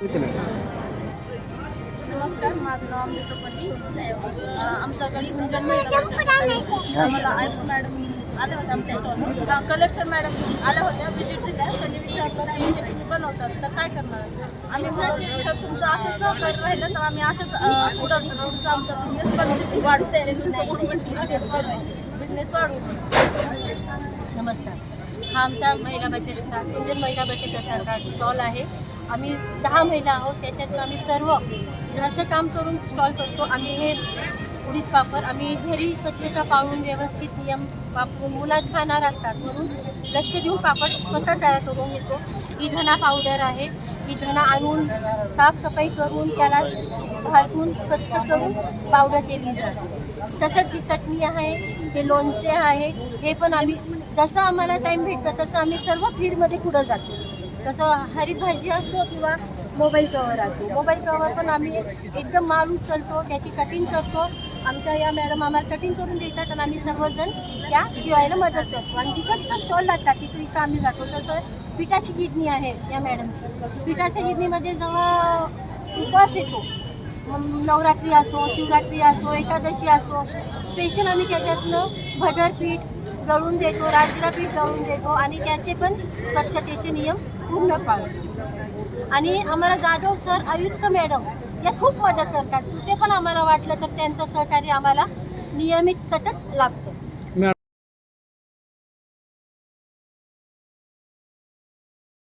नमस्कार माझं नाव अमृता आम्हाला आयको मॅडम आल्या होत्या आमच्या इथं. कलेक्टर मॅडम आल्या होत्या विजिट दिल्या. त्यांनी विचारलं की हे तुम्ही बनवतात. तर काय करणार? आम्ही तुमचं असं सहकार्य राहिलं तर आम्ही असंच पुढं आमचं बिझनेस वाढते बिझनेस नमस्कार. हा आमचा महिला बचतचा इंडियन महिला बचत गटाचा स्टॉल आहे. आम्ही दहा महिला आहोत त्याच्यातून आम्ही सर्व घराचं काम करून स्टॉल करतो. आम्ही हे पुढीच वापर आम्ही घरी स्वच्छता पाळून व्यवस्थित नियम वापरून मुलात खाणार असतात म्हणून लक्ष देऊन पापड स्वतः तयार करून घेतो. ही धना पावडर आहे. ही धना आणून साफसफाई करून त्याला भाजून स्वच्छ करून पावडर केली जाते. तसंच ही चटणी आहे हे लोणचे आहे हे पण आम्ही जसं आम्हाला टाईम भेटतं तसं आम्ही सर्व फील्डमध्ये पुढं जातो. तसं हरित भाजी असो किंवा मोबाईल कवर असो. मोबाईल कवर पण आम्ही एकदम माल उचलतो त्याची कटिंग करतो. आमच्या या मॅडम आम्हाला कटिंग करून देतात आणि आम्ही सर्वजण त्या शिवायला मदत करतो. आणि जिथं तिथं स्टॉल लागतात तिथं इथं आम्ही जातो. तसं पिठाची किडनी आहे या मॅडमची पिठाच्या किडनीमध्ये जेव्हा उपवास येतो. नवरात्री असो शिवरात्री असो एकादशी असो स्पेशल आम्ही त्याच्यातनं भदर पीठ दळून देतो राजगिरा पीठ दळून देतो आणि त्याचे पण स्वच्छतेचे नियम पूर्ण पाळतो आणि आम्हाला जाधव सर आयुक्त मॅडम या खूप मदत करतात. कुठे पण आम्हाला वाटलं तर त्यांचं सहकार्य आम्हाला नियमित सतत लाभतं.